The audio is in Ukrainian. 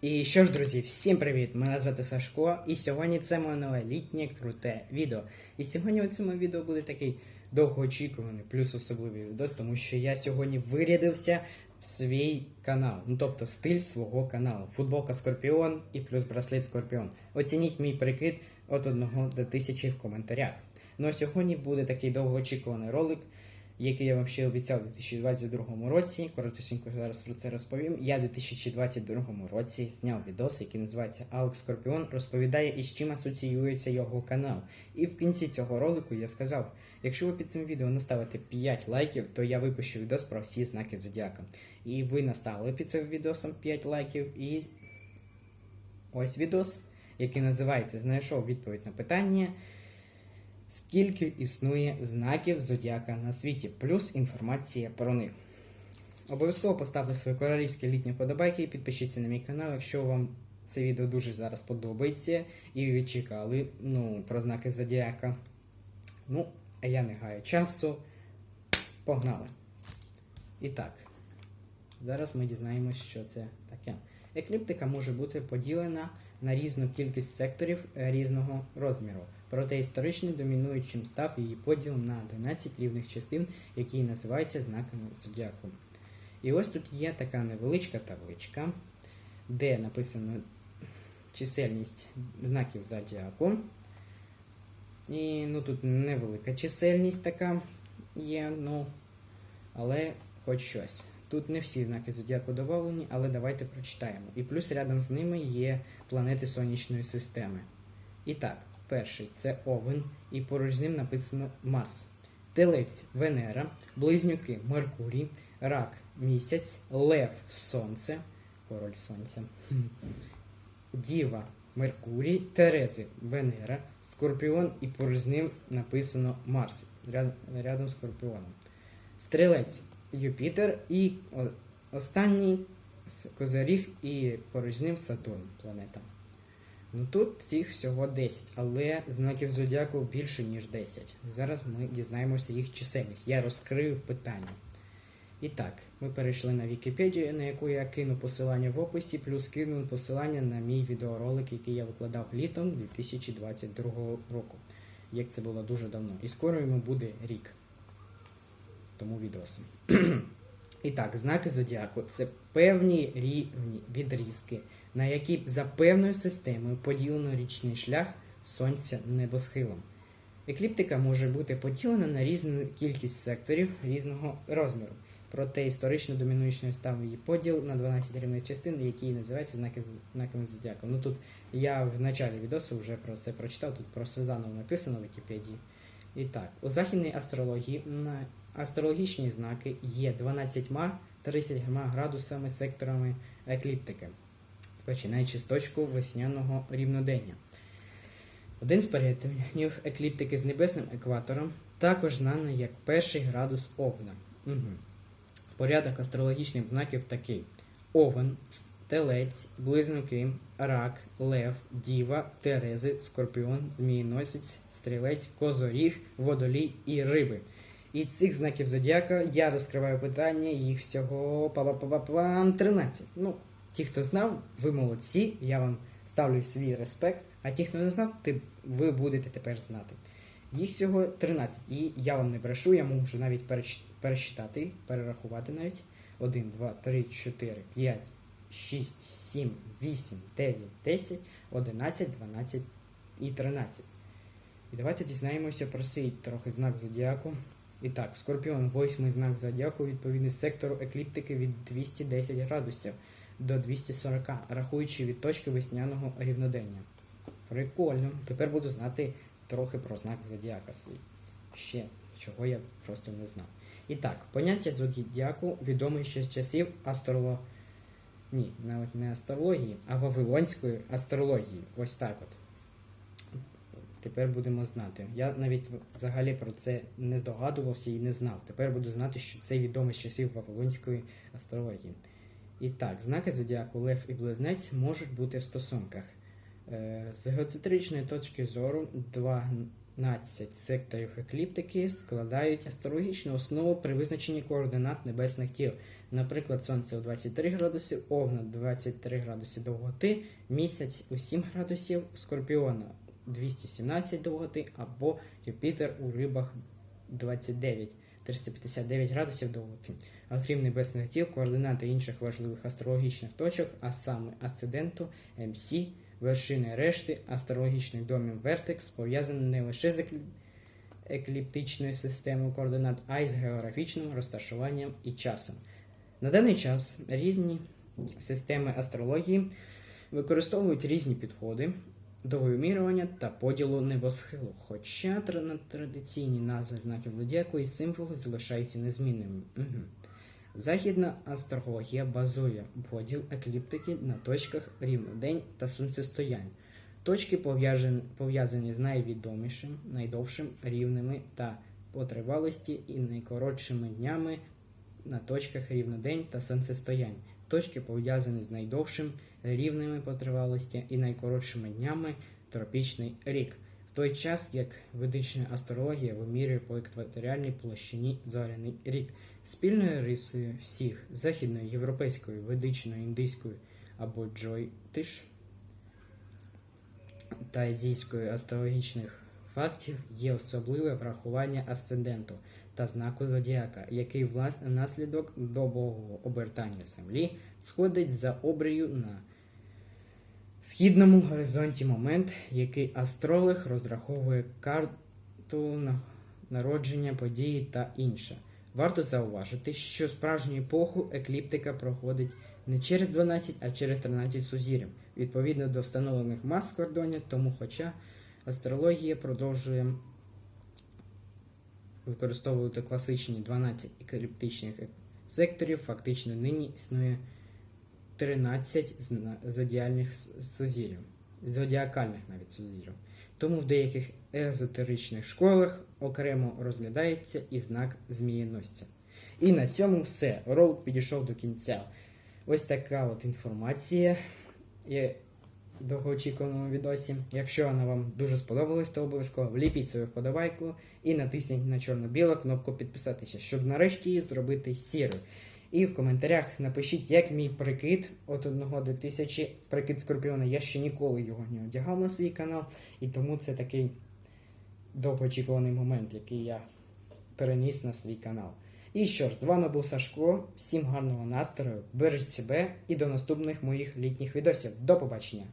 І що ж, друзі, всім привіт! Мене звати Сашко, і сьогодні це моє нове літнє круте відео. І сьогодні у цьому відео буде такий довгоочікуваний, плюс особливий відос, тому що я сьогодні вирядився в свій канал, ну тобто стиль свого каналу. Футболка Скорпіон і плюс браслет Скорпіон. Оцініть мій прикид від 1 до 1000 в коментарях. Ну а сьогодні буде такий довгоочікуваний ролик який я вам ще обіцяв у 2022 році. Коротесенько зараз про це розповім. Я у 2022 році зняв відос, який називається Алекс Скорпіон, розповідає, із чим асоціюється його канал. І в кінці цього ролику я сказав: якщо ви під цим відео наставите 5 лайків, то я випущу відос про всі знаки зодіака. І ви наставили під цим відосом 5 лайків. І ось відос, який називається Знайшов відповідь на питання. Скільки існує знаків зодіака на світі, плюс інформація про них. Обов'язково поставте свої королівські літні вподобайки і підпишіться на мій канал, якщо вам це відео дуже зараз подобається і ви відчекали ну, про знаки зодіака. Ну, а я не гаю часу. Погнали! І так, зараз ми дізнаємося, що це таке. Екліптика може бути поділена на різну кількість секторів е, різного розміру. Проте історично домінуючим став її поділ на 12 рівних частин, які називаються знаками зодіаку. І ось тут є така невеличка табличка, де написано чисельність знаків зодіаку. І ну, тут невелика чисельність така є, ну, але хоч щось. Тут не всі знаки зодіаку додавлені, але давайте прочитаємо. І плюс рядом з ними є планети Сонячної системи. І так, перший це Овен, і поруч з ним написано Марс. Телець Венера, Близнюки Меркурій, Рак Місяць, Лев Сонце, Король Сонця, Діва Меркурій, Терези Венера, Скорпіон і поруч з ним написано Марс ряд- рядом з Скорпіоном. Стрілець Юпітер і останній Козиріг і поруч з ним Сатурн планета. Ну тут цих всього 10, але знаків зодіаку більше, ніж 10. Зараз ми дізнаємося їх чисельність. Я розкрию питання. І так, ми перейшли на Вікіпедію, на яку я кину посилання в описі, плюс кину посилання на мій відеоролик, який я викладав літом 2022 року. Як це було дуже давно. І скоро йому буде рік тому відосом. І так, знаки зодіаку це певні рівні відрізки, на які за певною системою поділено річний шлях сонця небосхилом. Екліптика може бути поділена на різну кількість секторів різного розміру. Проте історично домінуючою став її поділ на 12 рівних частин, які називаються знаки, знаками зодіаку. Ну тут я в началі відосу вже про це прочитав, тут просто заново написано в Вікіпедії. І так, у західній астрології астрологічні знаки є 12-30 градусами секторами екліптики, починаючи з точку весняного рівнодення. Один з перетинів екліптики з небесним екватором також знаний як перший градус Овна. Угу. Порядок астрологічних знаків такий: Овен, Телець, Близнюки, Рак, Лев, Діва, Терези, Скорпіон, Змієносець, Стрілець, Козоріг, Водолій і Риби. І цих знаків зодіака я розкриваю питання, їх всього па-па-па-па-пам, 13. Ну, ті, хто знав, ви молодці, я вам ставлю свій респект, а ті, хто не знав, ти, ви будете тепер знати. Їх всього 13, і я вам не брешу, я можу навіть пересчитати, перерахувати навіть. 1, 2, 3, 4, 5, 6, 7, 8, 9, 10, 11, 12 і 13. І давайте дізнаємося про свій трохи знак зодіаку. І так, Скорпіон, восьмий знак зодіаку, відповідний сектору екліптики від 210 градусів до 240, рахуючи від точки весняного рівнодення. Прикольно. Тепер буду знати трохи про знак зодіака свій. Ще чого я просто не знав. І так, поняття зодіаку відоме ще з часів астроло... Ні, навіть не астрології, а вавилонської астрології. Ось так от. Тепер будемо знати. Я навіть взагалі про це не здогадувався і не знав. Тепер буду знати, що це відомо з часів Вавилонської астрології. І так, знаки зодіаку Лев і Близнець можуть бути в стосунках. Е, З геоцентричної точки зору 12 секторів екліптики складають астрологічну основу при визначенні координат небесних тіл. Наприклад, сонце у 23 градуси, овна 23 градуси довготи, місяць у 7 градусів, скорпіона 217 довготи, або Юпітер у рибах 29 359 градусів довготи. А крім небесних тіл, координати інших важливих астрологічних точок, а саме асценденту, МС, вершини решти астрологічних домів Вертекс пов'язані не лише з екліптичною системою координат, а й з географічним розташуванням і часом. На даний час різні системи астрології використовують різні підходи до вимірювання та поділу небосхилу, хоча традиційні назви знаків зодіаку і символи залишаються незмінними. Мгм. Західна астрологія базує поділ екліптики на точках рівнодень та сонцестоянь. Точки пов'язані з найвідомішим, найдовшим рівними та по тривалості і найкоротшими днями на точках рівнодень та сонцестоянь. Точки пов'язані з найдовшим рівними по тривалості і найкоротшими днями тропічний рік. В той час, як ведична астрологія вимірює по екваторіальній площині зоряний рік. Спільною рисою всіх західної, європейської, ведичної, індійської або джойтиш та азійської астрологічних фактів є особливе врахування асценденту та знаку зодіака, який власне внаслідок добового обертання землі сходить за обрію на східному горизонті момент, який астролог розраховує карту народження події та інше. Варто зауважити, що справжню епоху екліптика проходить не через 12, а через 13 сузір'їв, відповідно до встановлених мас кордонів, тому хоча астрологія продовжує використовувати класичні 12 екліптичних секторів, фактично нині існує 13 зна- зодіальних с- зодіакальних навіть сузір'їв. Тому в деяких езотеричних школах окремо розглядається і знак змієносця. І на цьому все. Ролик підійшов до кінця. Ось така от інформація є в довгоочікуваному відосі. Якщо вона вам дуже сподобалась, то обов'язково вліпіть свою вподобайку і натисніть на чорно-білу кнопку підписатися, щоб нарешті її зробити сірою. І в коментарях напишіть, як мій прикид от 1 до 1000 прикид Скорпіона. Я ще ніколи його не одягав на свій канал, і тому це такий довгоочікуваний момент, який я переніс на свій канал. І що ж, з вами був Сашко. Всім гарного настрою, бережіть себе і до наступних моїх літніх відосів. До побачення!